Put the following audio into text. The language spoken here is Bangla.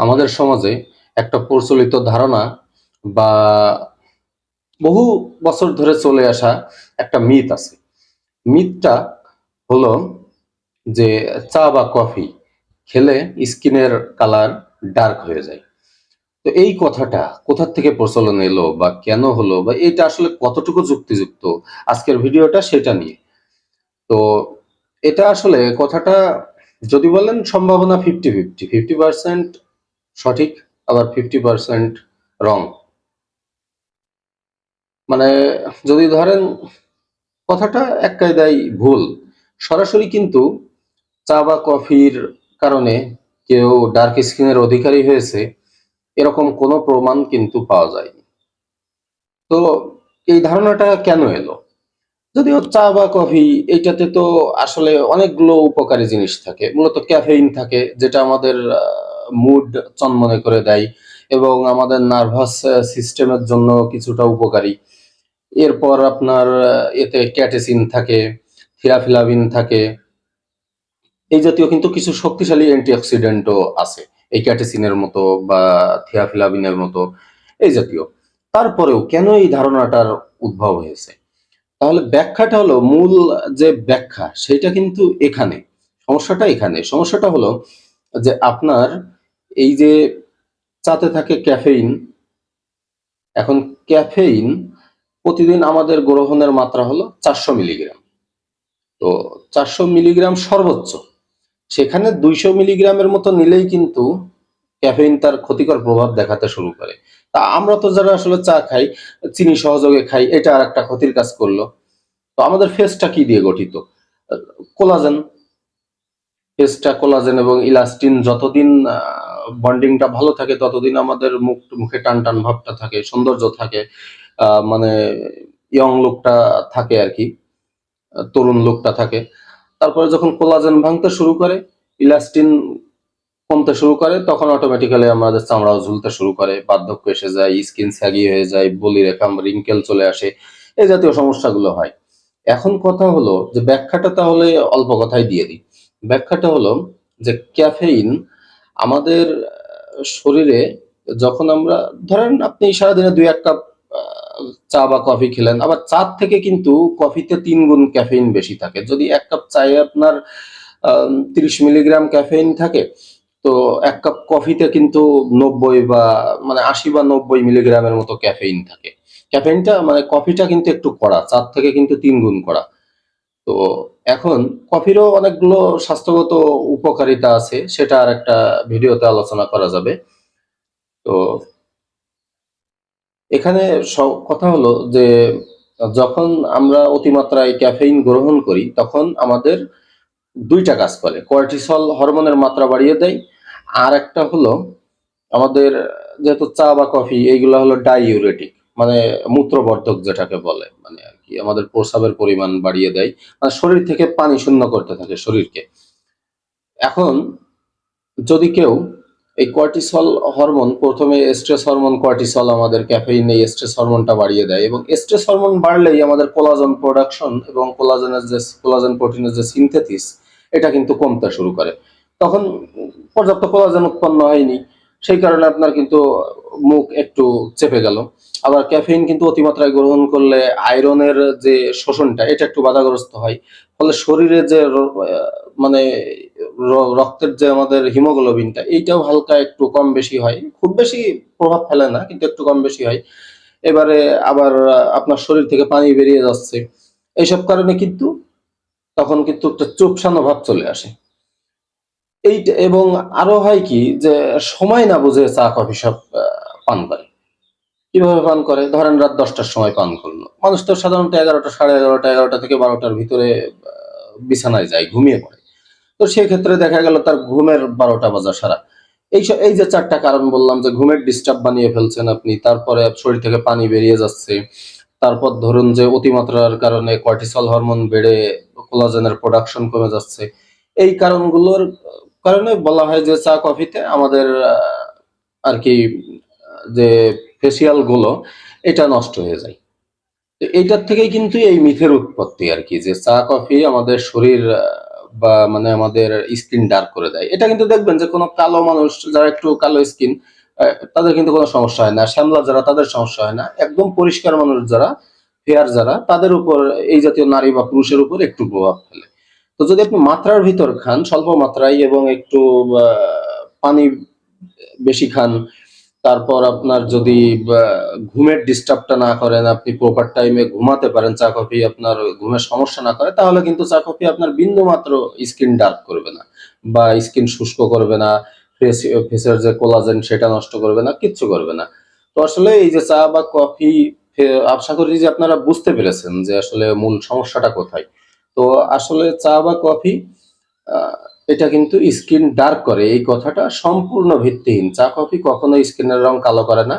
আমাদের সমাজে একটা প্রচলিত ধারণা বা বহু বছর ধরে চলে আসা একটা মিথ আছে। মিথটা হলো যে চা বা কফি খেলে স্কিনের কালার ডার্ক হয়ে যায়। তো এই কথাটা কোথা থেকে প্রচলন এলো বা কেন হলো বা এটা আসলে কতটুকু যুক্তিযুক্ত আজকের ভিডিওটা সেটা নিয়ে। তো এটা আসলে কথাটা যদি বলেন সম্ভাবনা ফিফটি ফিফটি ফিফটি পার্সেন্ট সঠিক, আবার ফিফটি পার্সেন্ট রং মানে যদি ধরেন কথাটা এক কায়দায় ভুল, সরাসরি কিন্তু চা বা কফির কারণে কেউ ডার্ক স্কিনের অধিকারী হয়েছে, এরকম কোনো প্রমাণ কিন্তু পাওয়া যায়নি। তো এই ধারণাটা কেন এলো? যদিও চা বা কফি এইটাতে তো আসলে অনেকগুলো উপকারী জিনিস থাকে, মূলত ক্যাফেইন থাকে, যেটা আমাদের মুড চনমনে করে দেয় এবং আমাদের নার্ভাস সিস্টেমের জন্য কিছুটা উপকারী। এরপর আপনার এতে ক্যাটেসিন থাকে থিরাফিলাভিন থাকে। এই জাতীয় কিন্তু কিছু শক্তিশালী অ্যান্টিঅক্সিডেন্টও আছে, এই ক্যাটেসিনের মতো বা থিয়াফিলাভিনের মতো, এই জাতীয়। তারপরেও কেন এই ধারণাটার উদ্ভব হয়েছে? তাহলে ব্যাখ্যাটা হলো মূল যে ব্যাখ্যা, সেটা কিন্তু এখানে, সমস্যাটা এখানে। সমস্যাটা হলো যে আপনার এই যে চাতে থাকে ক্যাফেইন, এখন ক্যাফেইন প্রতিদিন আমাদের গ্রহণের মাত্রা হলো চারশো মিলিগ্রাম। তো চারশো মিলিগ্রাম সর্বোচ্চ, সেখানে দুইশো মিলিগ্রামের মতো নিলেই কিন্তু ক্যাফেইন তার ক্ষতিকর প্রভাব দেখাতে শুরু করে। তা আমরা তো যারা আসলে চা খাই, চিনি সহযোগে খাই, এটা আর একটা ক্ষতির কাজ করল। তো আমাদের ফেসটা কি দিয়ে গঠিত? কোলাজেন। ফেসটা কোলাজেন এবং ইলাস্টিন যতদিন বন্ডিংটা ভালো থাকে, ততদিন আমাদের মুখ মুখে টান টান ভাবটা থাকে, সৌন্দর্য থাকে মানে ইয়ং লোকটা থাকে আর কি, তরুণ লোকটা থাকে। তারপরে যখন কোলাজেন ভাঙতে শুরু করে ইলাস্টিন কমতে শুরু করে, তখন অটোমেটিক্যালি আমাদের চামড়াও ঝুলতে শুরু করে, বার্ধক্য এসে যায় স্কিন স্যাগি হয়ে যায়, বলি রেখা রিঙ্কেল চলে আসে এই জাতীয় সমস্যাগুলো হয়। এখন কথা হলো যে ব্যাখ্যাটা তাহলে অল্প কথাই দিয়ে দিই। ব্যাখ্যাটা হলো যে ক্যাফেইন আমাদের শরীরে যখন আমরা, ধরেন আপনি সারাদিনে দুই এক কাপ চা বা কফি খেলেন, আবার চার থেকে কিন্তু কফিতে তিন গুণ ক্যাফেইন বেশি থাকে। যদি এক কাপ চায়ে আপনার তিরিশ মিলিগ্রাম ক্যাফেইন থাকে, তো এক কাপ কফিতে কিন্তু নব্বই বা মানে আশি বা নব্বই মিলিগ্রামের মতো ক্যাফেইন থাকে। ক্যাফেইনটা মানে কফিটা কিন্তু একটু কড়া, চার থেকে কিন্তু তিন গুণ কড়া। তো এখন কফিরও অনেকগুলো স্বাস্থ্যগত উপকারিতা আছে, সেটা আর একটা ভিডিওতে আলোচনা করা যাবে। তো এখানে কথা হলো যে, যখন আমরা অতিমাত্রায় ক্যাফেইন গ্রহণ করি, তখন আমাদের দুইটা কাজ করে। কর্টিসল হরমোনের মাত্রা বাড়িয়ে দেয়, আর একটা হলো আমাদের যেহেতু চা বা কফি, এইগুলো হলো ডাইউরেটিক মানে মূত্রবর্ধক যেটাকে বলে মানে কি আমাদের প্রস্রাবের পরিমাণ বাড়িয়ে দেয়। মানে শরীর থেকে পানি শূন্য করতে থাকে শরীরকে। এখন যদি কেউ এই কর্টিসল হরমোন, প্রথমে স্ট্রেস হরমোন, কর্টিসল আমাদের ক্যাফেইন এই স্ট্রেস হরমোনটা বাড়িয়ে দেয় এবং স্ট্রেস হরমোন বাড়লেই আমাদের কোলাজেন প্রোডাকশন এবং কোলাজেনের যে, কোলাজেন প্রোটিনের যে সিনথেসিস, এটা কিন্তু কমতে শুরু করে। তখন পর্যাপ্ত কোলাজেন উৎপন্ন হয়নি। সেই কারণে আপনার কিন্তু মুখ একটু চেপে গেল। আবার ক্যাফেইন কিন্তু অতিমাত্রায় গ্রহণ করলে আয়রনের যে শোষণটা, এটা একটু বাধাগ্রস্ত হয়। ফলে শরীরে যে মানে রক্তের যে আমাদের হিমোগ্লোবিনটা, এইটাও হালকা একটু কম বেশি হয়। খুব বেশি প্রভাব ফেলে না, কিন্তু একটু কম বেশি হয়। এবারে আবার আপনার শরীর থেকে পানি বেরিয়ে যাচ্ছে। এইসব কারণে কিন্তু তখন কিন্তু একটা চুপসানো ভাব চলে আসে। এই এবং আরও হয় কি যে সময় না বুঝে চা, কফি সব পান করে। কীভাবে পান করে? ধরেন রাত দশটার সময় পান করল। মানুষ তো সাধারণত এগারোটা, সাড়ে এগারোটা এগারোটা থেকে বারোটার ভিতরে বিছানায় যায়, ঘুমিয়ে পড়ে। তো সেই ক্ষেত্রে দেখা গেল তার ঘুমের বারোটা বাজা সারা। এই এই যে চারটা কারণ বললাম যে ঘুমের ডিস্টার্ব বানিয়ে ফেলছেন আপনি, তারপরে শরীর থেকে পানি বেরিয়ে যাচ্ছে, তারপর ধরুন যে অতিমাত্রার কারণে কর্টিসল হরমোন বেড়ে কোলাজেনের প্রোডাকশন কমে যাচ্ছে, এই কারণগুলোর কারণে বলা হয় যে চা কফিতে আমাদের আর কি, যে ফেসিয়ালগুলো, এটা নষ্ট হয়ে যায়। এইটার থেকেই কিন্তু এই মিথের উৎপত্তি আর কি, যে চা কফি আমাদের শরীর বা মানে আমাদের স্কিন ডার্ক করে দেয়। এটা কিন্তু দেখবেন যে কোনো কালো মানুষ, যারা একটু কালো স্কিন তাদের কিন্তু কোনো সমস্যা হয় না। শ্যামলা যারা, তাদের সমস্যা হয় না। একদম পরিষ্কার মানুষ যারা ফেয়ার যারা, তাদের উপর এই জাতীয় নারী বা পুরুষের উপর একটু প্রভাব ফেলে। তো যদি আপনি মাত্রার ভিতর খান, স্বল্প মাত্রায় এবং একটু পানি বেশি খান, তারপর আপনার যদি ঘুমের ডিস্টার্বটা না করেন, আপনি প্রপার টাইমে ঘুমাতে পারেন, চা কফি আপনার ঘুমের সমস্যা না করে, তাহলে কিন্তু চা কফি আপনার বিন্দু মাত্র স্কিন ডার্ক করবে না বা স্কিন শুষ্ক করবে না ফেস ফেসের যে কোলাজেন সেটা নষ্ট করবে না, কিচ্ছু করবে না। তো আসলে এই যে চা বা কফি আশা করি যে আপনারা বুঝতে পেরেছেন যে আসলে মূল সমস্যাটা কোথায়। তো আসলে চা বা কফি এটা কিন্তু স্কিন ডার্ক করে। এই কথাটা সম্পূর্ণ ভিত্তিহীন। চা, কফি কখনো স্কিনের রং কালো করে না।